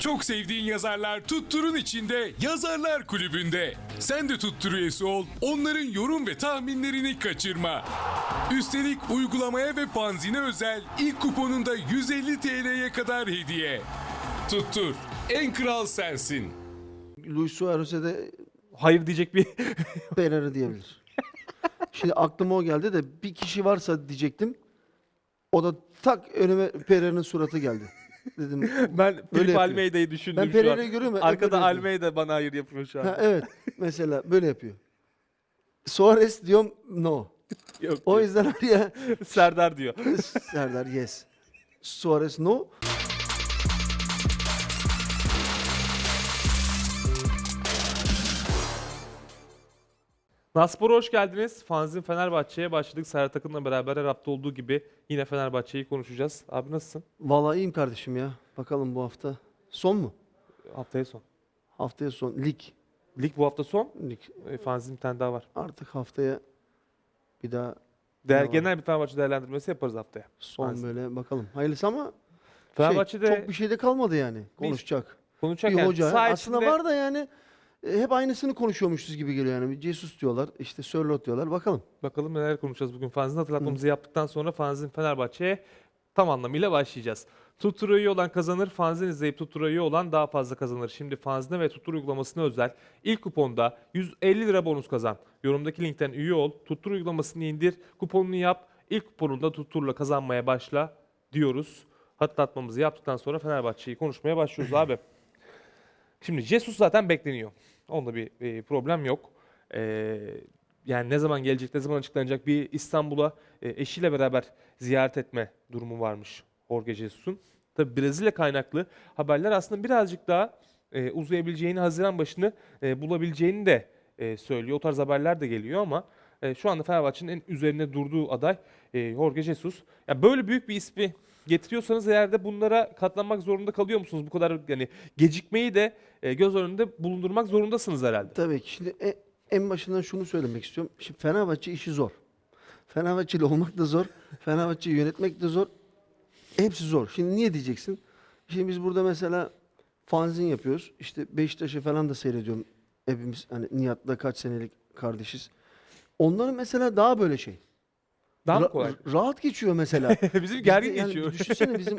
Çok sevdiğin yazarlar Tuttur'un içinde Yazarlar Kulübü'nde. Sen de Tuttur üyesi ol, onların yorum ve tahminlerini kaçırma. Üstelik uygulamaya ve fanzine özel ilk kuponunda 150 TL'ye kadar hediye. Tuttur, en kral sensin. Luis Suarez'e de Hayır diyecek bir Pereira diyebilir. Şimdi aklıma o geldi de bir kişi varsa diyecektim. O da tak önüme Pereira'nın suratı geldi. Dedim. ben Filip yapıyor. Almeida'yı düşündüm Ben şu an. Görüyorum. Arkada öbürü yapıyor. Almeida bana hayır yapıyor şu an. Ha, evet. Mesela böyle yapıyor. Suarez diyorum no. Yok, O yok. yüzden araya Serdar diyor. Serdar yes. Suarez no. Naspor'a hoş geldiniz. Fanzin Fenerbahçe'ye başladık. Serhat Akın'la beraber her hafta olduğu gibi yine Fenerbahçe'yi konuşacağız. Abi nasılsın? Vallahi iyiyim kardeşim ya. Bakalım bu hafta. Son mu? Haftaya son. Haftaya son. Lig. Lig bu hafta son. Lig. E, Fanzin bir tane daha var. Artık haftaya bir daha Değer, Devam. genel bir Fenerbahçe değerlendirmesi yaparız haftaya. son Fanzin. böyle bakalım. Hayırlısı ama Fenerbahçe'de şey, çok bir şey de kalmadı yani konuşacak. konuşacak bir yani hoca. Aslında var da yani e, hep aynısını konuşuyormuşuz gibi geliyor yani. Jesus diyorlar, işte Sörlot diyorlar. Bakalım. Bakalım neler konuşacağız bugün. Fanzin hatırlatmamızı yaptıktan sonra Fanzin Fenerbahçe'ye tam anlamıyla başlayacağız. Tuttura üye olan kazanır, Fanzin izleyip Tuttura üye olan daha fazla kazanır. Şimdi Fanzine ve Tuttur uygulamasına özel ilk kuponda 150 lira bonus kazan. Yorumdaki linkten üye ol, Tuttur uygulamasını indir, kuponunu yap, ilk kuponunda Tuttur'la kazanmaya başla diyoruz. Hatırlatmamızı yaptıktan sonra Fenerbahçe'yi konuşmaya başlıyoruz abi. Şimdi Jesus zaten bekleniyor. Onda bir e, problem yok. Ee, yani ne zaman gelecek, ne zaman açıklanacak bir İstanbul'a e, eşiyle beraber ziyaret etme durumu varmış Jorge Jesus'un. Tabi Brezilya kaynaklı haberler aslında birazcık daha e, uzayabileceğini, Haziran başını e, bulabileceğini de e, söylüyor. O tarz haberler de geliyor ama e, şu anda Fenerbahçe'nin en üzerine durduğu aday e, Jorge Jesus. Ya böyle büyük bir ismi getiriyorsanız eğer de bunlara katlanmak zorunda kalıyor musunuz? Bu kadar yani gecikmeyi de e, göz önünde bulundurmak zorundasınız herhalde. Tabii ki. Şimdi e- en başından şunu söylemek istiyorum. Şimdi Fenerbahçe işi zor. Fenerbahçeli olmak da zor. Fenerbahçe'yi yönetmek de zor. Hepsi zor. Şimdi niye diyeceksin? Şimdi biz burada mesela fanzin yapıyoruz. İşte Beşiktaş'ı falan da seyrediyorum. Hepimiz hani Nihat'la kaç senelik kardeşiz. Onların mesela daha böyle şey. Daha mı Ra- kolay? rahat geçiyor mesela. Bizim Bizde gergin yani geçiyor. Düşünsene bizim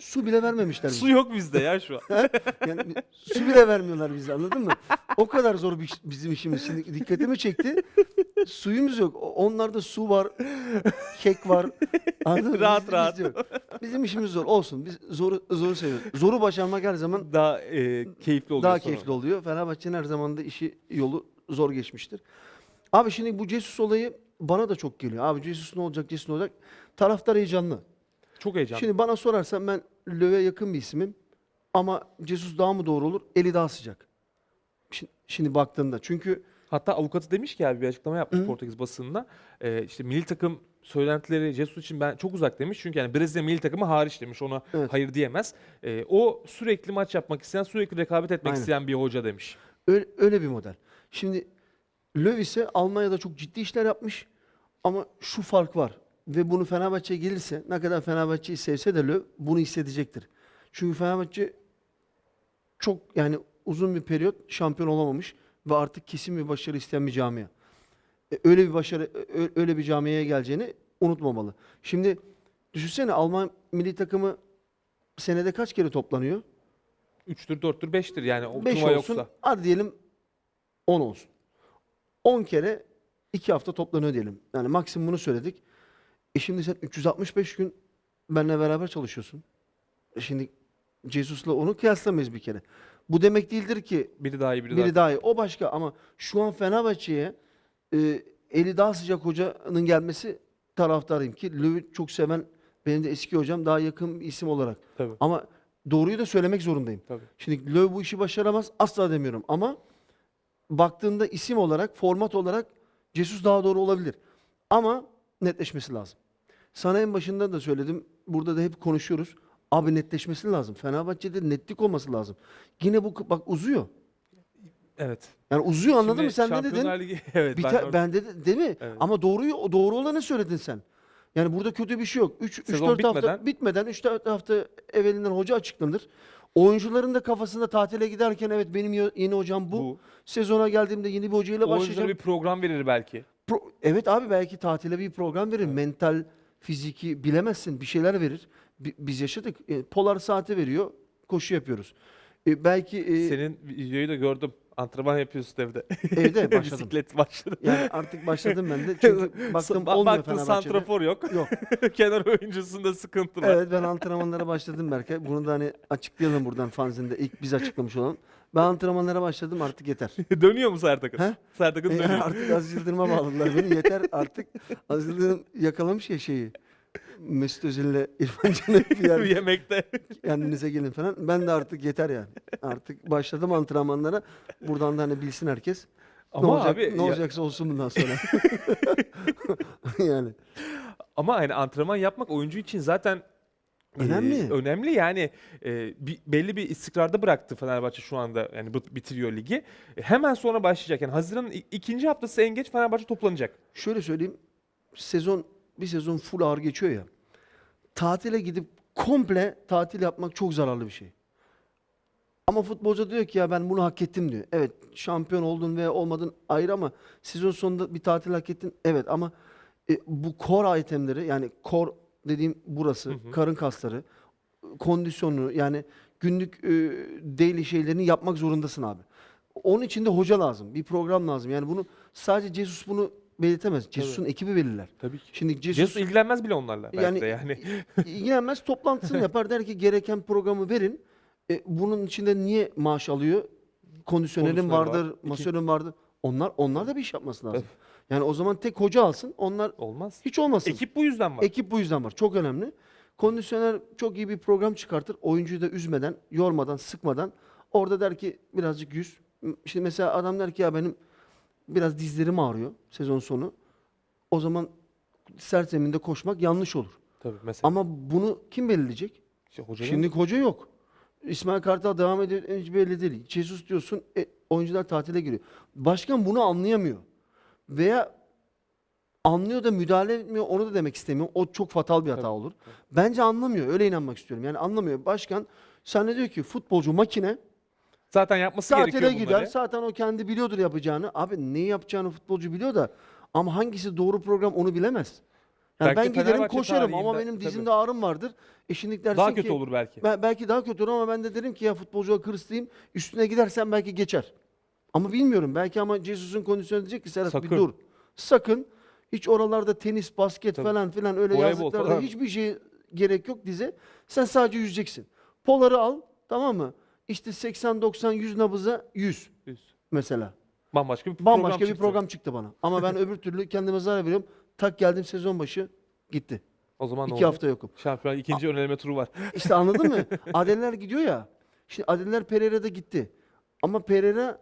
su bile vermemişler. bize. Su yok bizde ya şu an. Yani su bile vermiyorlar bize anladın mı? O kadar zor bir iş- bizim işimiz. Şimdi dikkatimi çekti. Suyumuz yok. O- Onlarda su var, kek var. Anladın mı? Rahat Bizde- rahat. bizde yok. Bizim işimiz zor. Olsun. Biz zoru, zoru seviyoruz. Zoru başarmak her zaman Daha e, keyifli oluyor daha sonra. keyifli oluyor. Fenerbahçe'nin her zaman da işi yolu zor geçmiştir. Abi şimdi bu Jesus olayı bana da çok geliyor. Abi Jesus ne olacak, Jesus ne olacak? Taraftar heyecanlı. Çok heyecanlı. Şimdi bana sorarsan ben Löw'e yakın bir isimim. Ama Jesus daha mı doğru olur? Eli daha sıcak. Şimdi, şimdi baktığında. Çünkü Hatta avukatı demiş ki abi bir açıklama yapmış Hı. Portekiz basınına. Ee, işte milli takım söylentileri Jesus için ben çok uzak demiş. Çünkü yani Brezilya milli takımı hariç demiş. Ona Evet. hayır diyemez. Ee, o sürekli maç yapmak isteyen, sürekli rekabet etmek Aynen. isteyen bir hoca demiş. öyle, öyle bir model. Şimdi Löw ise Almanya'da çok ciddi işler yapmış. Ama şu fark var. Ve bunu Fenerbahçe'ye gelirse ne kadar Fenerbahçe'yi sevse de Löw bunu hissedecektir. Çünkü Fenerbahçe çok yani uzun bir periyot şampiyon olamamış ve artık kesin bir başarı isteyen bir camia. E, öyle bir başarı öyle bir camiaya geleceğini unutmamalı. Şimdi düşünsene Alman milli takımı senede kaç kere toplanıyor? 3'tür, 4'tür, 5'tir yani o 5 turnuva olsun. yoksa. Hadi diyelim 10 olsun. 10 kere 2 hafta toplanıyor diyelim. Yani maksimumunu söyledik. E şimdi sen 365 gün benimle beraber çalışıyorsun. E şimdi Jesus'la onu kıyaslamayız bir kere. Bu demek değildir ki Biri daha iyi, biri, biri daha daha iyi. O başka ama şu an Fenerbahçe'ye e, eli daha sıcak hocanın gelmesi taraftarıyım ki Löw'ü çok seven benim de eski hocam daha yakın bir isim olarak. Tabii. Ama doğruyu da söylemek zorundayım. Tabii. Şimdi Löw bu işi başaramaz asla demiyorum ama baktığında isim olarak, format olarak Jesus daha doğru olabilir. Ama netleşmesi lazım. Sana en başında da söyledim. Burada da hep konuşuyoruz. Abi netleşmesi lazım. Fenerbahçe'de netlik olması lazım. Yine bu bak uzuyor. Evet. Yani uzuyor anladın Şimdi mı? Sen ne Şampiyonlar dedin? Ligi- evet. Biter, ben, ben de değil mi? Evet. Ama doğruyu doğru olanı söyledin sen. Yani burada kötü bir şey yok. 3 Sezon 4 hafta bitmeden- bitmeden 3 4 hafta evvelinden hoca açıklanır. Oyuncuların da kafasında tatile giderken evet benim yeni hocam bu. Bu. Sezona geldiğimde yeni bir hocayla Oyunculara başlayacağım. bir program verir belki. Pro- evet abi belki tatile bir program verir. Mental, fiziki bilemezsin bir şeyler verir. Bi- biz yaşadık. E, polar saati veriyor. Koşu yapıyoruz. E, belki e, Senin videoyu da gördüm. Antrenman yapıyorsun evde. evde başladım. Bisiklet başladı. Yani artık başladım ben de. Çünkü baktım Ba- olmuyor Baktın Fenerbahçe'de. santrafor yok. Yok. Kenar oyuncusunda sıkıntı var. Evet ben antrenmanlara başladım Berkay. Bunu da hani açıklayalım buradan fanzinde. İlk biz açıklamış olalım. Ben antrenmanlara başladım artık yeter. dönüyor mu Sertak'ın? He? Sertak'ın E, dönüyor. artık Aziz Yıldırım'a bağladılar beni. Yeter artık. Aziz Yıldırım yakalamış ya şeyi. Mesut Özil'le İrfan Can'ı bir yer Yemekte. kendinize gelin falan. Ben de artık yeter yani. Artık başladım antrenmanlara. Buradan da hani bilsin herkes. Ama ne olacak, abi ne ya- olacaksa olsun bundan sonra. yani Ama hani antrenman yapmak oyuncu için zaten e, Önemli. önemli yani e, bir, belli bir istikrarda bıraktı Fenerbahçe şu anda yani bit- bitiriyor ligi. E, hemen sonra başlayacak yani Haziran'ın i- ikinci haftası en geç Fenerbahçe toplanacak. şöyle söyleyeyim. Sezon bir sezon full ağır geçiyor ya. Tatile gidip komple tatil yapmak çok zararlı bir şey. Ama futbolcu diyor ki ya ben bunu hak ettim diyor. Evet şampiyon oldun ve olmadın ayrı ama sezon sonunda bir tatil hak ettin. Evet ama e, bu core itemleri yani core dediğim burası karın kasları kondisyonu yani günlük e, daily şeylerini yapmak zorundasın abi. Onun için de hoca lazım. Bir program lazım. Yani bunu sadece Jesus bunu belirtemez. Jesus'un ekibi belirler. Tabii ki. Şimdi Jesus, Jesus ilgilenmez bile onlarla belki Yani- de yani. ilgilenmez toplantısını yapar der ki gereken programı verin. E, bunun içinde niye maaş alıyor? Var. vardır, İki- masörün vardır. Onlar onlar da bir iş yapması lazım. Yani o zaman tek hoca alsın. Onlar Olmaz. hiç olmasın. Ekip bu yüzden var. Ekip bu yüzden var. Çok önemli. Kondisyoner çok iyi bir program çıkartır. Oyuncuyu da üzmeden, yormadan, sıkmadan. Orada der ki birazcık yüz. Şimdi mesela adam der ki ya benim biraz dizlerim ağrıyor sezon sonu. O zaman sert zeminde koşmak yanlış olur. Tabii mesela. Ama bunu kim belirleyecek? İşte Şimdi hoca yok. İsmail Kartal devam ediyor. Hiç belli değil. Jesus diyorsun. E, oyuncular tatile giriyor. Başkan bunu anlayamıyor. Veya anlıyor da müdahale etmiyor. Onu da demek istemiyor. O çok fatal bir hata Tabii, olur. Bence anlamıyor. Öyle inanmak istiyorum. Yani anlamıyor. Başkan sen diyor ki futbolcu makine zaten yapması tatile gerekiyor gider. bunları. Zaten o kendi biliyordur yapacağını. Abi neyi yapacağını futbolcu biliyor da ama hangisi doğru program onu bilemez. Yani Belki ben giderim Fenerbahçe koşarım ama tarihinde- benim dizimde ağrım vardır. E şimdi dersin Daha kötü ki, olur belki. ben, belki daha kötü olur ama ben de derim ki ya futbolcuya kırıstayım. Üstüne gidersen belki geçer. Ama bilmiyorum. Belki ama Jesus'un kondisyonu diyecek ki Serhat bir Sakın. dur. Sakın. Hiç oralarda tenis, basket Tabii. falan filan öyle Voleybol yazlıklarda falan. hiçbir şey gerek yok dize. Sen sadece yüzeceksin. Poları al tamam mı? İşte 80, 90, 100 nabıza 100 Yüz. mesela. Bambaşka bir Bambaşka program bir çıktı. program çıktı bana. Ama ben öbür türlü kendime zarar veriyorum. Tak geldim sezon başı gitti. O zaman ne İki olacak? hafta yokum. Şampiyon ikinci öneleme turu var. İşte anladın mı? Adeller gidiyor ya. Şimdi Adeller Pereira'da gitti. Ama Pereira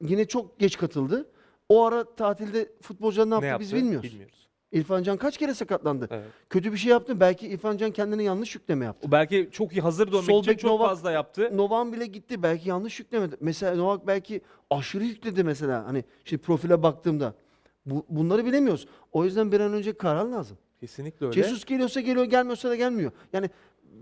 yine çok geç katıldı. O ara tatilde futbolcular ne yaptı, ne yaptı? biz bilmiyoruz. Bilmiyoruz. İrfan Can kaç kere sakatlandı? Evet. Kötü bir şey yaptı. Belki İrfan Can kendine yanlış yükleme yaptı. O belki çok iyi hazır dönmek Sol için çok Novak- fazla yaptı. Novak bile gitti. Belki yanlış yüklemedi. Mesela Novak belki aşırı yükledi mesela. Hani şimdi profile baktığımda. Bu, bunları bilemiyoruz. O yüzden bir an önce karar lazım. Kesinlikle öyle. Jesus geliyorsa geliyor, gelmiyorsa da gelmiyor. Yani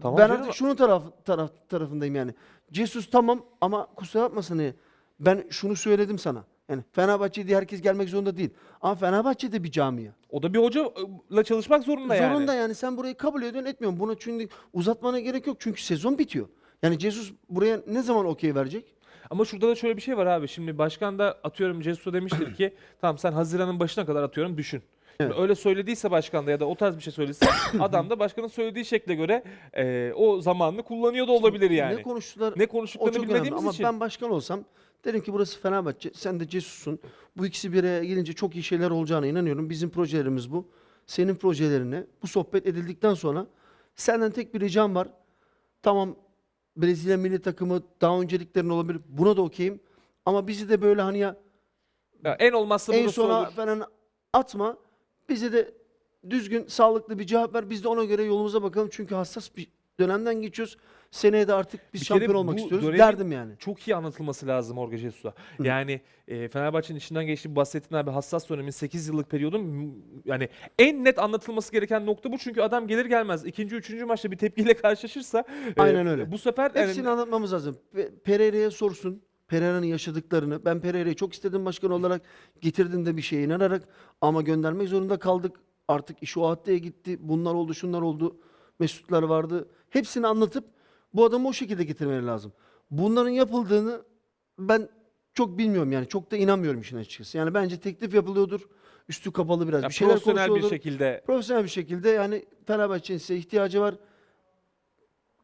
Tamam ben artık şunun taraf, taraf tarafındayım yani. Jesus tamam ama kusura bakmasın hani ben şunu söyledim sana. Yani Fenerbahçe diye herkes gelmek zorunda değil. Ama Fenerbahçe de bir camia. O da bir hocayla çalışmak zorunda yani. Zorunda yani sen burayı kabul ediyorsun etmiyorsun. Bunu çünkü uzatmana gerek yok çünkü sezon bitiyor. Yani Jesus buraya ne zaman okey verecek? Ama şurada da şöyle bir şey var abi. Şimdi başkan da atıyorum Cesus'a demiştir ki tamam sen Haziran'ın başına kadar atıyorum düşün. Şimdi Öyle söylediyse başkan da ya da o tarz bir şey söylediyse adam da başkanın söylediği şekle göre e, o zamanını kullanıyor da olabilir yani. Ne konuştular? Ne O konuştuklarını çok önemli bilmediğimiz ama için. ben başkan olsam derim ki burası Fenerbahçe, sen de Cesus'un. Bu ikisi bir araya gelince çok iyi şeyler olacağına inanıyorum. Bizim projelerimiz bu. Senin projelerine bu sohbet edildikten sonra senden tek bir ricam var. Tamam Brezilya milli takımı daha önceliklerin olabilir. Buna da okeyim. Ama bizi de böyle hani ya Ya en olmazsa en sona olur. falan atma. Bize de düzgün, sağlıklı bir cevap ver. Biz de ona göre yolumuza bakalım. Çünkü hassas bir dönemden geçiyoruz. Seneye de artık biz Bir kere şampiyon olmak bu istiyoruz dönemin derdim yani. Çok iyi anlatılması lazım Jorge Jesus'a. Yani e, Fenerbahçe'nin içinden geçtiği bahsettiğin abi hassas dönemin 8 yıllık periyodun m- yani en net anlatılması gereken nokta bu. Çünkü adam gelir gelmez ikinci, üçüncü maçta bir tepkiyle karşılaşırsa e, Aynen öyle. bu sefer yani- Hepsini anlatmamız lazım. Pe- Pereira'ya sorsun. Pereira'nın yaşadıklarını. Ben Pereira'yı çok istedim başkan olarak. Getirdim de bir şeye inanarak. Ama göndermek zorunda kaldık. Artık iş o haddeye gitti. Bunlar oldu, şunlar oldu. Mesutlar vardı. Hepsini anlatıp bu adamı o şekilde getirmeleri lazım. Bunların yapıldığını ben çok bilmiyorum yani. Çok da inanmıyorum işin açıkçası. Yani bence teklif yapılıyordur. Üstü kapalı biraz. ya bir şeyler profesyonel bir şekilde Profesyonel bir şekilde yani Fenerbahçe'nin size ihtiyacı var.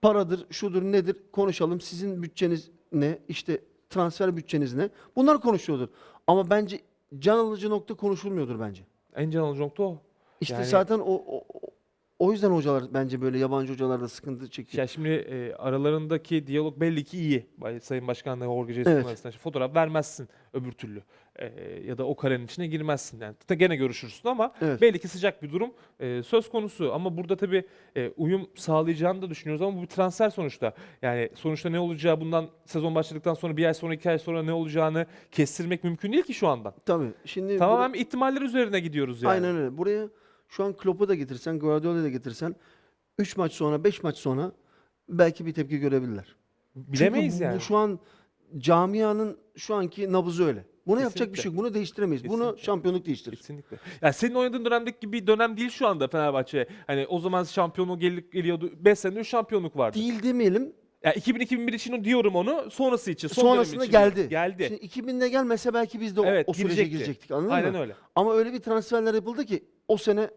Paradır, şudur, nedir konuşalım. Sizin bütçeniz ne? İşte transfer bütçeniz ne? Bunlar konuşuyordur. Ama bence can alıcı nokta konuşulmuyordur bence. en can alıcı nokta o. İşte Yani- zaten o, o o yüzden hocalar bence böyle yabancı hocalar da sıkıntı çekiyor. Ya şimdi e, aralarındaki diyalog belli ki iyi. Sayın Başkan'la Jorge Jesus'un Evet. arasında. Fotoğraf vermezsin öbür türlü. E, ya da o karenin içine girmezsin. Yani gene görüşürsün ama Evet. belli ki sıcak bir durum e, söz konusu. Ama burada tabii e, uyum sağlayacağını da düşünüyoruz ama bu bir transfer sonuçta. Yani sonuçta ne olacağı bundan sezon başladıktan sonra bir ay sonra iki ay sonra ne olacağını kestirmek mümkün değil ki şu andan. Tabii. Şimdi Tamamen ihtimaller üzerine gidiyoruz yani. Aynen öyle. Buraya şu an Klopp'u da getirsen, Guardiola'yı da getirsen 3 maç sonra, 5 maç sonra belki bir tepki görebilirler. Bilemeyiz Çünkü bu, yani. bu şu an camianın şu anki nabızı öyle. Buna yapacak bir Kesinlikle. şey yok. Bunu değiştiremeyiz. Bunu Kesinlikle. şampiyonluk değiştirir. Kesinlikle. Yani senin oynadığın dönemdeki gibi bir dönem değil şu anda Fenerbahçe. Hani o zaman şampiyonluğu gel- geliyordu. 5 sene şampiyonluk vardı. Değil demeyelim. Ya 2000-2001 için diyorum onu. Sonrası için. Son Sonrasında için geldi. Geldi. Şimdi 2000'de gelmese belki biz de o, evet o sürece girecekti. girecektik. Anladın Aynen mı? öyle. Ama öyle bir transferler yapıldı ki o sene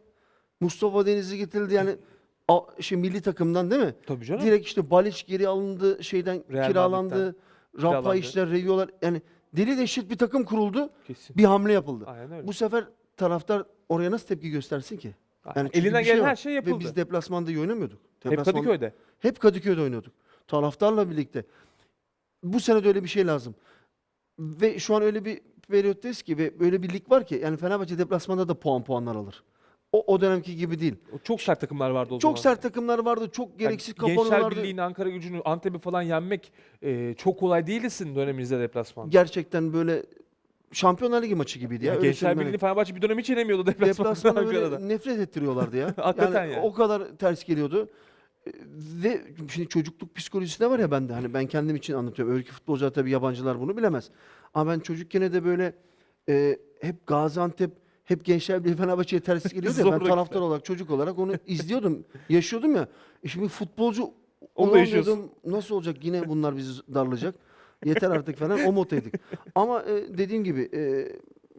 Mustafa Denizli getirildi yani a, şey milli takımdan değil mi? Tabii canım. Direkt işte Baliç geri alındı, şeyden Real kiralandı. Rapa kiralandı. işler, reviyorlar. Yani deli deşit bir takım kuruldu. Kesin. Bir hamle yapıldı. Aynen öyle. Bu sefer taraftar oraya nasıl tepki göstersin ki? Yani çünkü Elinden bir şey gelen var. her şey yapıldı. Ve biz deplasmanda iyi oynamıyorduk. Hep Deplasmanda- Kadıköy'de. Hep Kadıköy'de oynuyorduk. Taraftarla birlikte. Bu sene de öyle bir şey lazım. Ve şu an öyle bir periyottayız ki ve böyle bir lig var ki yani Fenerbahçe deplasmanda da puan puanlar alır. O, o dönemki gibi değil. Çok sert takımlar vardı o zaman. Çok sert takımlar vardı, çok gereksiz Yani kapalı Gençler vardı. Birliği'ni, Ankara gücünü, Antep'i falan yenmek e, çok kolay değilsin dönemimizde deplasman. Gerçekten böyle Şampiyonlar Ligi maçı gibiydi ya. Ya Gençler Birliği'ni hani. Fenerbahçe bir dönem hiç yenemiyordu deplasmanda Deplasmana Ankara'da. böyle nefret ettiriyorlardı ya. Hakikaten yani, yani. O kadar ters geliyordu. Ve şimdi çocukluk psikolojisi de var ya bende. Hani ben kendim için anlatıyorum. Öyle ki futbolcular tabii yabancılar bunu bilemez. Ama ben çocukken de böyle e, hep Gaziantep, hep Gençler Birliği Fenerbahçe'ye ters geliyordu ya. Ben taraftar olarak, çocuk olarak onu izliyordum. yaşıyordum ya. E şimdi futbolcu Onu da yaşıyorsun. nasıl olacak yine bunlar bizi darlayacak. Yeter artık falan o moddaydık. Ama e, dediğim gibi e,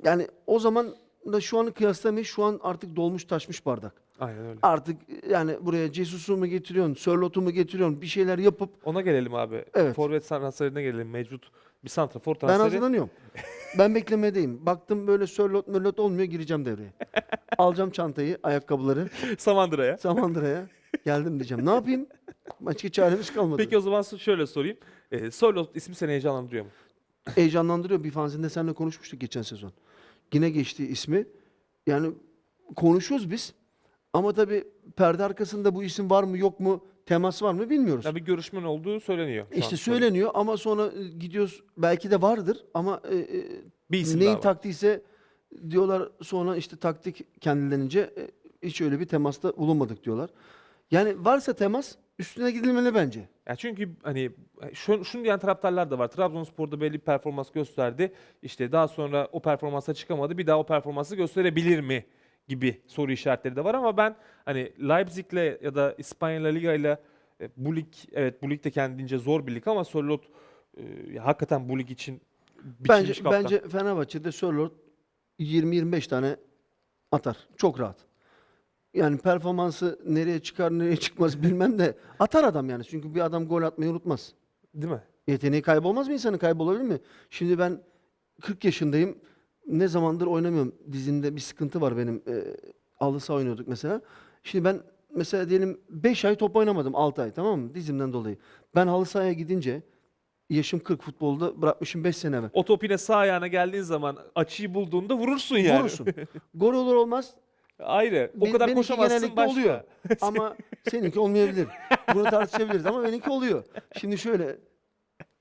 yani o zaman da şu anı kıyaslamayız. Şu an artık dolmuş taşmış bardak. Aynen öyle. Artık yani buraya Cesus'u mu getiriyorsun, Sörlot'u mu getiriyorsun bir şeyler yapıp Ona gelelim abi. Evet. Forvet transferine gelelim. Mevcut bir santrafor ben transferi. hazırlanıyorum. ben beklemedeyim. Baktım böyle Sörlot mörlot olmuyor gireceğim devreye. Alacağım çantayı, ayakkabıları Samandıra'ya. Samandıra'ya. Geldim diyeceğim. Ne yapayım? Başka çaremiz kalmadı. Peki o zaman şöyle sorayım. E, Sörloth ismi seni heyecanlandırıyor mu? heyecanlandırıyor. Bir fanzinde seninle konuşmuştuk geçen sezon. Yine geçti ismi. Yani konuşuyoruz biz. Ama tabii perde arkasında bu isim var mı yok mu, temas var mı bilmiyoruz. Ya bir görüşmen olduğu söyleniyor. şu işte an. söyleniyor ama sonra e, gidiyoruz belki de vardır ama e, e, Bir isim neyin daha var. taktiyse diyorlar sonra işte taktik kendilerince e, hiç öyle bir temasta bulunmadık diyorlar. Yani varsa temas üstüne gidilmeli bence. Ya çünkü hani şu, şunu diyen taraftarlar da var. Trabzonspor'da belli bir performans gösterdi. İşte daha sonra o performansa çıkamadı. Bir daha o performansı gösterebilir mi? gibi soru işaretleri de var ama ben hani Leipzig'le ya da İspanya La Liga'yla e, bu lig evet bu lig de kendince zor bir lig ama Sörloth e, hakikaten bu lig için Bence kaptan. bence Fenerbahçe'de Sörloth 20-25 tane atar. Çok rahat. Yani performansı nereye çıkar nereye çıkmaz bilmem de atar adam yani. Çünkü bir adam gol atmayı unutmaz. değil mi? Yeteneği kaybolmaz mı insanın? Kaybolabilir mi? Şimdi ben 40 yaşındayım. Ne zamandır oynamıyorum. Dizimde bir sıkıntı var benim. Ee, halı saha oynuyorduk mesela. Şimdi ben mesela diyelim 5 ay top oynamadım. 6 ay tamam mı? Dizimden dolayı. Ben halı sahaya gidince yaşım 40 futbolda bırakmışım 5 sene evvel. O top yine sağ ayağına geldiğin zaman açıyı bulduğunda vurursun yani. Vurursun. Gol olur olmaz Ayrı. O Be- kadar benimki koşamazsın genellikle başka. oluyor. Ama seninki olmayabilir. Bunu tartışabiliriz ama benimki oluyor. Şimdi şöyle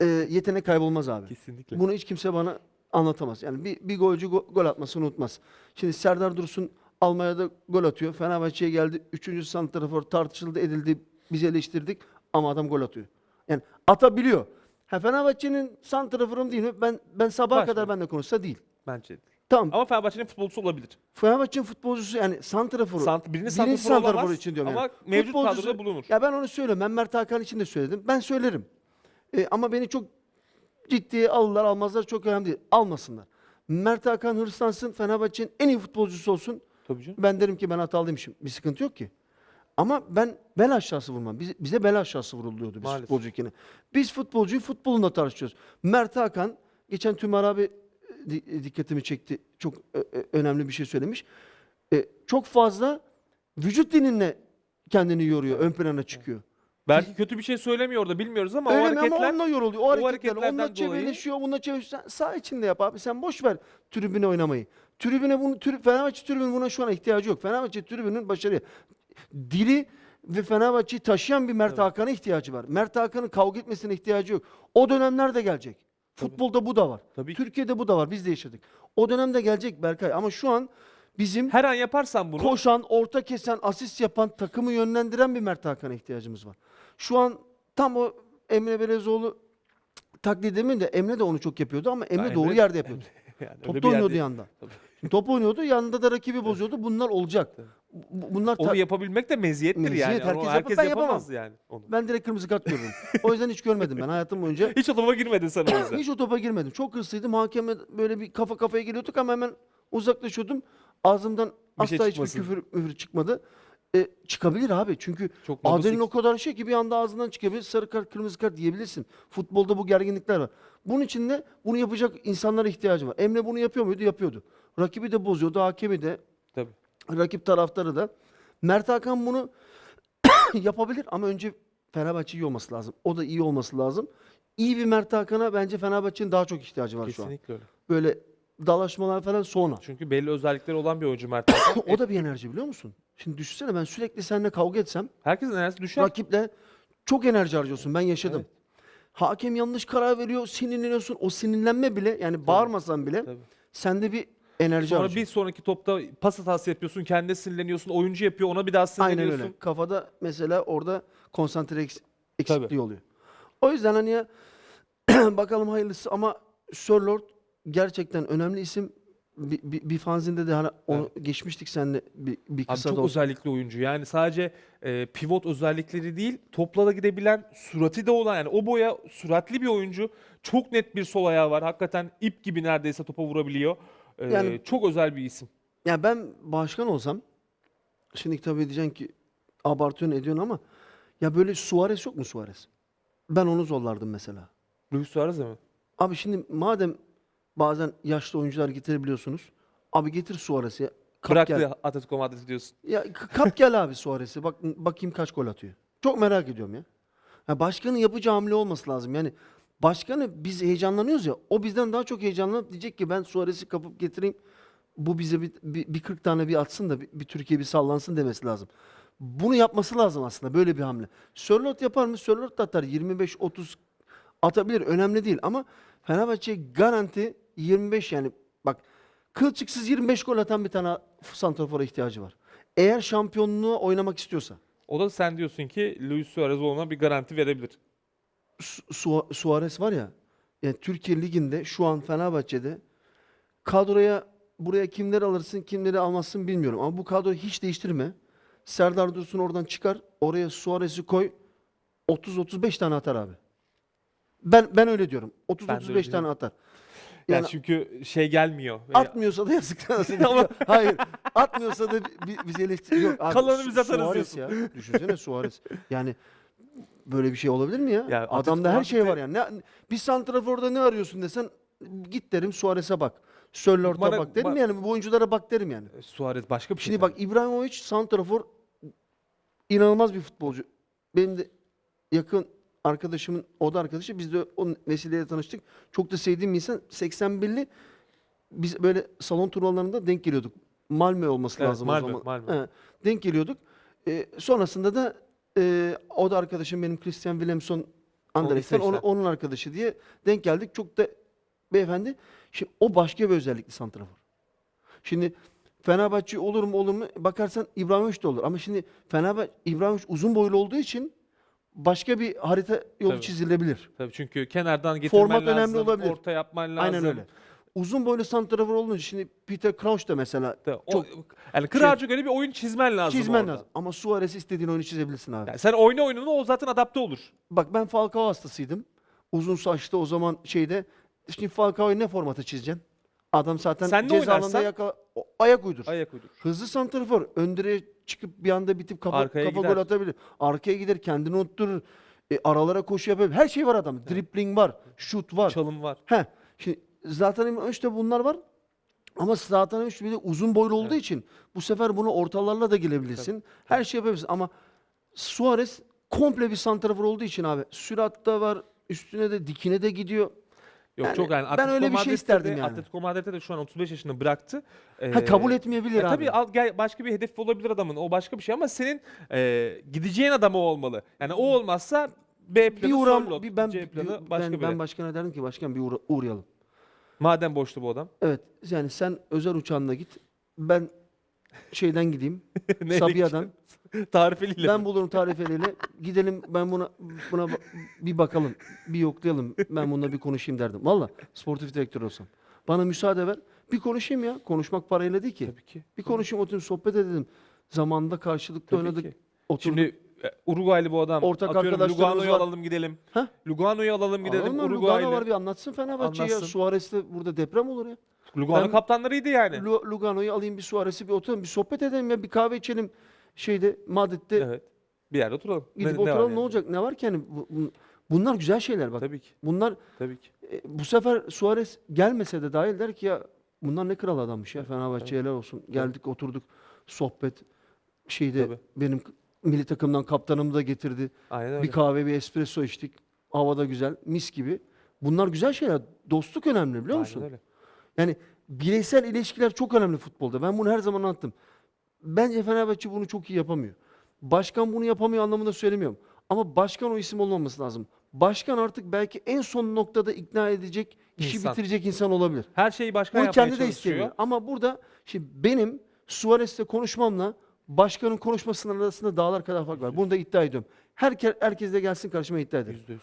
e, yetenek kaybolmaz abi. Kesinlikle. Bunu hiç kimse bana anlatamaz. Yani bir, bir golcü go- gol atmasını unutmaz. Şimdi Serdar Dursun Almanya'da gol atıyor. Fenerbahçe'ye geldi. Üçüncü santrafor tartışıldı edildi. Biz eleştirdik ama adam gol atıyor. Yani atabiliyor. Ha Fenerbahçe'nin santraforum değil mi? Ben ben sabaha Başka. kadar benimle konuşsa değil. Bence de. Tamam. Ama Fenerbahçe'nin futbolcusu olabilir. Fenerbahçe'nin futbolcusu yani santraforu. Sant birini birinci santrafor santrafor olamaz için diyorum ama yani. mevcut Futbolcusu- kadroda bulunur. Ya ben onu söylüyorum. Ben Mert Hakan için de söyledim. Ben söylerim. E, ama beni çok ciddiye alırlar almazlar çok önemli değil. Almasınlar. Mert Hakan hırslansın. Fenerbahçe'nin en iyi futbolcusu olsun. Tabii canım. Ben derim ki ben hatalıymışım. Bir sıkıntı yok ki. Ama ben bel aşağısı vurmam. Bize, bize bel aşağısı vuruluyordu biz futbolcuyken. Biz futbolcuyu futbolunda tartışıyoruz. Mert Hakan geçen Tümer abi dikkatimi çekti. Çok ö- ö- önemli bir şey söylemiş. E, çok fazla vücut dilinle kendini yoruyor, ön plana çıkıyor. Belki kötü bir şey söylemiyor orada bilmiyoruz ama Öyle o mi ama hareketler onunla yoruluyor. O, hareketler, hareketlerden onunla dolayı- çevreleşiyor, onunla çevreleşiyor. Sen sağ içinde yap abi. Sen boş ver tribüne oynamayı. Tribüne bunu, trib, Fenerbahçe tribünün buna şu an ihtiyacı yok. Fenerbahçe tribünün başarıya. Dili ve Fenerbahçe'yi taşıyan bir Mert Hakan'a ihtiyacı var. Mert Hakan'ın kavga etmesine ihtiyacı yok. O dönemler de gelecek. Futbolda bu da var. Tabii ki. Türkiye'de bu da var. Biz de yaşadık. O dönemde gelecek Berkay. Ama şu an bizim her an yaparsan bunu koşan, orta kesen, asist yapan, takımı yönlendiren bir Mert Hakan'a ihtiyacımız var. Şu an tam o Emre Belezoğlu taklidimi de Emre de onu çok yapıyordu ama Emre Ya doğru Emre- yerde yapıyordu. yani öyle Top bir oynuyordu yerde- yanda. Tabii. Top oynuyordu, yanında da rakibi bozuyordu. Bunlar olacak. Bu- Bunlar ta- Onu yapabilmek de meziyettir Meziyet, yani. Herkes yapar, herkes ben yapamaz yani onu. ben direkt kırmızı kart görürüm. o yüzden hiç görmedim ben hayatım boyunca. Hiç odama girmedin sen o yüzden. Hiç o topa girmedim. Çok hırslıydım. Hakeme böyle bir kafa kafaya geliyorduk ama hemen uzaklaşıyordum. Ağzımdan Bir şey asla hiçbir çıkmasın. küfür, müfür çıkmadı. E, çıkabilir abi. Çünkü Çok adrenalin o kadar şey ki bir anda ağzından çıkabilir. Sarı kart, kırmızı kart diyebilirsin. Futbolda bu gerginlikler var. Bunun için de bunu yapacak insanlara ihtiyacı var. Emre bunu yapıyor muydu? Yapıyordu. Rakibi de bozuyordu. Hakemi de, Tabii. rakip taraftarı da. Mert Hakan bunu yapabilir ama önce Fenerbahçe iyi olması lazım. O da iyi olması lazım. İyi bir Mert Hakan'a bence Fenerbahçe'nin daha çok ihtiyacı var şu an. Kesinlikle öyle. Böyle dalaşmalar falan sonra. Çünkü belli özellikleri olan bir oyuncu Mert Hakan. O da bir enerji biliyor musun? Şimdi düşünsene ben sürekli seninle kavga etsem Herkesin enerjisi düşer. rakiple çok enerji harcıyorsun. Ben yaşadım. Evet. Hakem yanlış karar veriyor, sinirleniyorsun. O sinirlenme bile yani bağırmasan bile Tabii. sende bir enerji Sonra harcıyor. bir sonraki topta pas hatası yapıyorsun, kendine sinirleniyorsun, oyuncu yapıyor, ona bir daha Aynen sinirleniyorsun. öyle. Kafada mesela orada konsantre eks- Tabii. eksikliği oluyor. O yüzden hani ya, bakalım hayırlısı ama Sörlord gerçekten önemli isim. Bir, bir, bir fanzinde de hani onu geçmiştik seninle bir, bir Abi kısa çok da olsa. özellikli oyuncu. Yani sadece e, pivot özellikleri değil, topla da gidebilen, surati de olan yani o boya süratli bir oyuncu. Çok net bir sol ayağı var. Hakikaten ip gibi neredeyse topa vurabiliyor. E, Yani- çok özel bir isim. Ya ben başkan olsam şimdi tabii diyeceksin ki abartıyorsun ediyorsun ama ya böyle Suarez yok mu Suarez? Ben onu zorlardım mesela. Luis Suarez mi? Abi şimdi madem bazen yaşlı oyuncular getirebiliyorsunuz. Abi getir Suarez'i. Kap Bıraktı gel. Atletico Madrid diyorsun. Ya k- kap gel abi Suarez'i. Bak bakayım kaç gol atıyor. Çok merak ediyorum ya. ya. Başkanın yapacağı hamle olması lazım. Yani başkanı biz heyecanlanıyoruz ya. O bizden daha çok heyecanlanıp diyecek ki ben Suarez'i kapıp getireyim. Bu bize bir, bir, bir 40 tane bir atsın da bir, bir Türkiye bir sallansın demesi lazım. Bunu yapması lazım aslında böyle bir hamle. Sörlot yapar mı? Sörlot da atar. 25-30 atabilir. Önemli değil ama Fenerbahçe garanti 25 yani bak kılçıksız 25 gol atan bir tane santrafora ihtiyacı var. Eğer şampiyonluğu oynamak istiyorsa. O da sen diyorsun ki Luis Suarez ona bir garanti verebilir. Su- Su- Suarez var ya, yani Türkiye Ligi'nde şu an Fenerbahçe'de kadroya buraya kimleri alırsın kimleri almazsın bilmiyorum. Ama bu kadroyu hiç değiştirme. Serdar Dursun oradan çıkar. Oraya Suarez'i koy. 30-35 tane atar abi. Ben ben öyle diyorum. Ben de öyle 30-35 tane atar. Yani, Yani çünkü şey gelmiyor. Atmıyorsa da yazıklar olsun. Ama hayır. Atmıyorsa da bi- bize eleştiri yok. Abi, Kalanı biz atarız Suarez ya. Düşünsene Suarez. Yani böyle bir şey olabilir mi ya? Ya Adamda her şey var yani. Ne, bir santraforda ne arıyorsun desen git derim Suarez'e bak. Sörlord'a Bana- bak derim ba- yani. Bu oyunculara bak derim yani. Suarez başka bir şey. Şimdi bak İbrahimovic santrafor inanılmaz bir futbolcu. Benim de yakın arkadaşımın o da arkadaşı. Biz de o vesileyle tanıştık. Çok da sevdiğim bir insan. 81'li biz böyle salon turnuvalarında denk geliyorduk. Malmö olması Evet, lazım Malmö, o zaman. Malmö. He, denk geliyorduk. E, sonrasında da e, o da arkadaşım benim Christian Wilhelmsson Anderlecht'ten onun, onun arkadaşı diye denk geldik. Çok da beyefendi. Şimdi o başka bir özellikli santrafor. Şimdi Fenerbahçe olur mu olur mu bakarsan İbrahimovic de olur. Ama şimdi Fenerbahçe İbrahimovic uzun boylu olduğu için başka bir harita yolu Tabii. çizilebilir. Tabii çünkü kenardan getirmen Format lazım. önemli olabilir. Orta yapman lazım. Aynen öyle. Uzun boylu santrafor olunca şimdi Peter Crouch da mesela o- çok yani Kırarcı göre bir oyun çizmen lazım çizmen orada. lazım. Ama Suarez istediğin oyunu çizebilirsin abi. Yani sen oyna oyununu o zaten adapte olur. Bak ben Falcao hastasıydım. Uzun saçlı o zaman şeyde. Şimdi Falcao'yu ne formatı çizeceksin? Adam zaten Sen ne ceza alanında oynarsan- yaka- o- ayak uydur. Ayak uydur. Hızlı santrafor. Ön direğe çıkıp bir anda bitip kafa, Arkaya kafa gider. gol atabilir. Arkaya gider kendini unutturur. E, aralara koşu yapabilir. Her şey var adamın. Dribbling var. Şut var. Çalım var. He. Şimdi Zlatan işte bunlar var. Ama Zlatan bir de uzun boylu olduğu için bu sefer bunu ortalarla da gelebilirsin. Her şey yapabilirsin ama Suarez komple bir santrafor olduğu için abi sürat da var. Üstüne de dikine de gidiyor. Yok Yani çok yani. ben Atletico öyle bir şey isterdim de- yani. Atletico Madrid'de de şu an 35 yaşını bıraktı. Ha Ee, kabul etmeyebilir e, abi. Tabii al, gel, başka bir hedef olabilir adamın. O başka bir şey ama senin e, gideceğin adam o olmalı. Yani o olmazsa B planı bir uğram bir ben C bir- planı başka ben, biri. ben başkana derdim ki başkan bir uğra- uğrayalım. Madem boştu bu adam. Evet yani sen özel uçağınla git. Ben şeyden gideyim. Neyle Sabiha'dan. Tarifeliyle. Ben bulurum tarifeliyle. Gidelim ben buna buna bir bakalım. Bir yoklayalım. Ben bununla bir konuşayım derdim. Valla sportif direktör olsam. Bana müsaade ver. Bir konuşayım ya. Konuşmak parayla değil ki. Tabii ki. Bir konuşayım oturayım sohbet edelim. Zamanında karşılıklı Tabii oynadık. ki. Oturduk. Şimdi Uruguaylı bu adam. Ortak Atıyorum arkadaşlarımız Lugano'yu var. alalım gidelim. Heh. Lugano'yu alalım gidelim. Alalım mı? Lugano Uruguaylı. var bir anlatsın Fenerbahçe'ye. Anlatsın. Suarez'le burada deprem olur ya. Lugano Ben- kaptanlarıydı yani. Lu- Lugano'yu alayım bir Suarez'i bir oturalım. Bir sohbet edelim ya. Bir kahve içelim. Şeyde Madrid'de Evet. Bir yerde oturalım. gidip var oturalım ne, yani? olacak? Ne var ki yani? Bu- bu- Bunlar güzel şeyler bak. Tabii ki. Bunlar Tabii ki. E, bu sefer Suarez gelmese de dahil der ki ya bunlar ne kral adammış ya Fenerbahçe helal olsun. Geldik oturduk sohbet şeyde Tabii. benim milli takımdan kaptanımı da getirdi. Aynen öyle. Bir kahve bir espresso içtik. Havada güzel mis gibi. Bunlar güzel şeyler. Dostluk önemli biliyor musun? Aynen öyle. Yani bireysel ilişkiler çok önemli futbolda. Ben bunu her zaman anlattım. Bence Fenerbahçe bunu çok iyi yapamıyor. Başkan bunu yapamıyor anlamında söylemiyorum. Ama başkan o isim olmaması lazım. Başkan artık belki en son noktada ikna edecek, işi İnsan. bitirecek insan olabilir. Her şeyi başkan Bunu yapmaya kendi de çalışıyor. istemiyor. Ama burada şimdi benim Suarez'le konuşmamla başkanın konuşmasının arasında dağlar kadar fark var. Bunu da iddia ediyorum. Herke, herkes de gelsin karşıma iddia. Yüzde yüz.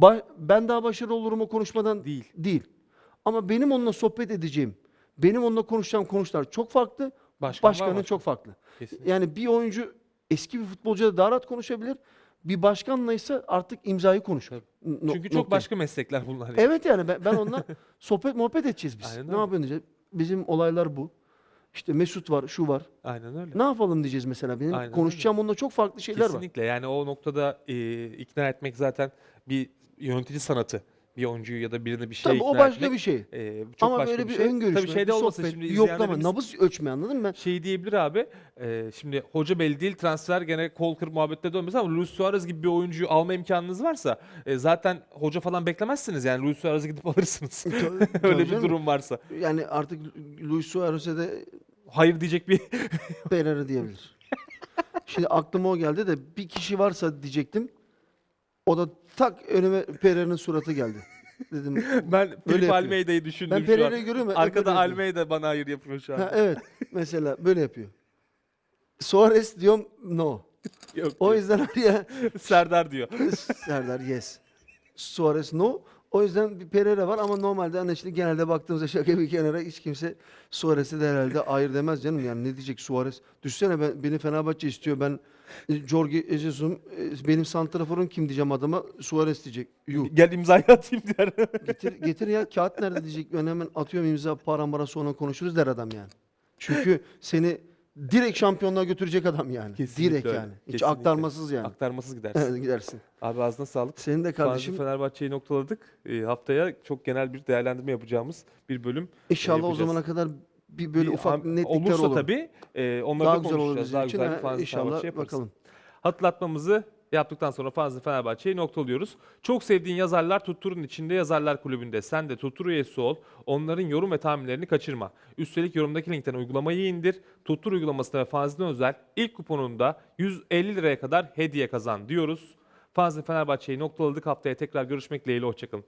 Ba- ben daha başarılı olurum o konuşmadan Değil. değil. Ama benim onunla sohbet edeceğim, benim onunla konuşacağım konuşmalar çok farklı. Başkan var başkanın başkan. çok farklı. Kesinlikle. Yani bir oyuncu eski bir futbolcu da daha rahat konuşabilir. Bir başkanla ise artık imzayı konuşur. No- Çünkü çok noktayı. başka meslekler bunlar. yani. Evet yani ben, ben onunla sohbet muhabbet edeceğiz biz. Aynen ne öyle. yapıyorsun diyeceğiz. Bizim olaylar bu. İşte Mesut var, şu var. Aynen öyle. Ne yapalım diyeceğiz mesela. Benim Aynen öyle. konuşacağım onunla çok farklı şeyler var. Kesinlikle. Yani o noktada e, ikna etmek zaten bir yönetici sanatı. Bir oyuncuyu ya da birini bir şeye Tabii o başka bir şey. e, çok Ama başka böyle bir, şey. ön görüşme, Tabii şeyde bir olmasın sohbet, şimdi bir yoklama, izleyenlerimiz nabız ölçme anladın mı? şey diyebilir abi. e, şimdi hoca belli değil transfer gene kol kır muhabbette dönmüyor ama Luis Suarez gibi bir oyuncuyu alma imkanınız varsa e, zaten hoca falan beklemezsiniz yani Luis Suarez'i gidip alırsınız. Tabii Öyle bir canım. durum varsa. Yani artık Luis Suarez'e de Hayır diyecek bir Pereira diyebilir. Şimdi aklıma o geldi de bir kişi varsa diyecektim. O da tak önüme Pereira'nın suratı geldi. Dedim ben Filip yapıyor. Almeida'yı düşündüm ben şu an. Pereira'yı görüyorum. Arkada yapıyor. Almeida bana hayır yapıyor şu an. Ha, evet mesela böyle yapıyor. Suarez diyorum no. Yok, O yüzden araya Serdar diyor. Serdar yes. Suarez no. O yüzden bir Pereira var ama normalde hani şimdi genelde baktığımızda şaka bir kenara hiç kimse Suarez'e de herhalde hayır demez canım. Yani ne diyecek Suarez? Düşsene ben, beni Fenerbahçe istiyor. Ben Jorge Jesus'um. e, Benim santraforum kim diyeceğim adama? Suarez diyecek. Yuh. Gel imzayı atayım der. Getir, getir ya kağıt nerede diyecek. Ben hemen atıyorum imza para sonra konuşuruz der adam yani. Çünkü seni direkt şampiyonluğa götürecek adam yani. Kesinlikle direkt öyle. yani. Hiç Kesinlikle. aktarmasız yani. Aktarmasız gidersin. Gidersin. Abi ağzına sağlık. Senin de Kardeşim. kardeşim Fenerbahçe'yi noktaladık. Ee, haftaya çok genel bir değerlendirme yapacağımız bir bölüm. İnşallah o yapacağız. zamana kadar bir böyle Bir ufak netlikler olursa olur. tabii e, onları daha da güzel konuşacağız. Daha için. güzel Ha, fazla İnşallah yaparız. bakalım. Hatırlatmamızı yaptıktan sonra Fanzin Fenerbahçe'yi noktalıyoruz. Çok sevdiğin yazarlar Tuttur'un içinde Yazarlar Kulübü'nde. Sen de Tuttur üyesi ol. Onların yorum ve tahminlerini kaçırma. Üstelik yorumdaki linkten uygulamayı indir. Tuttur uygulamasına ve Fanzin'e özel ilk kuponunda 150 liraya kadar hediye kazan diyoruz. Fanzin Fenerbahçe'yi noktaladık. Haftaya tekrar görüşmek dileğiyle. Hoşçakalın.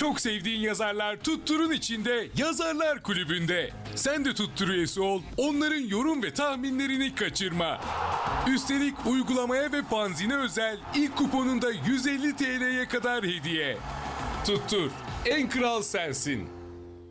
Çok sevdiğin yazarlar Tuttur'un içinde Yazarlar Kulübü'nde. Sen de Tuttur üyesi ol, onların yorum ve tahminlerini kaçırma. Üstelik uygulamaya ve fanzine özel ilk kuponunda 150 TL'ye kadar hediye. Tuttur, en kral sensin.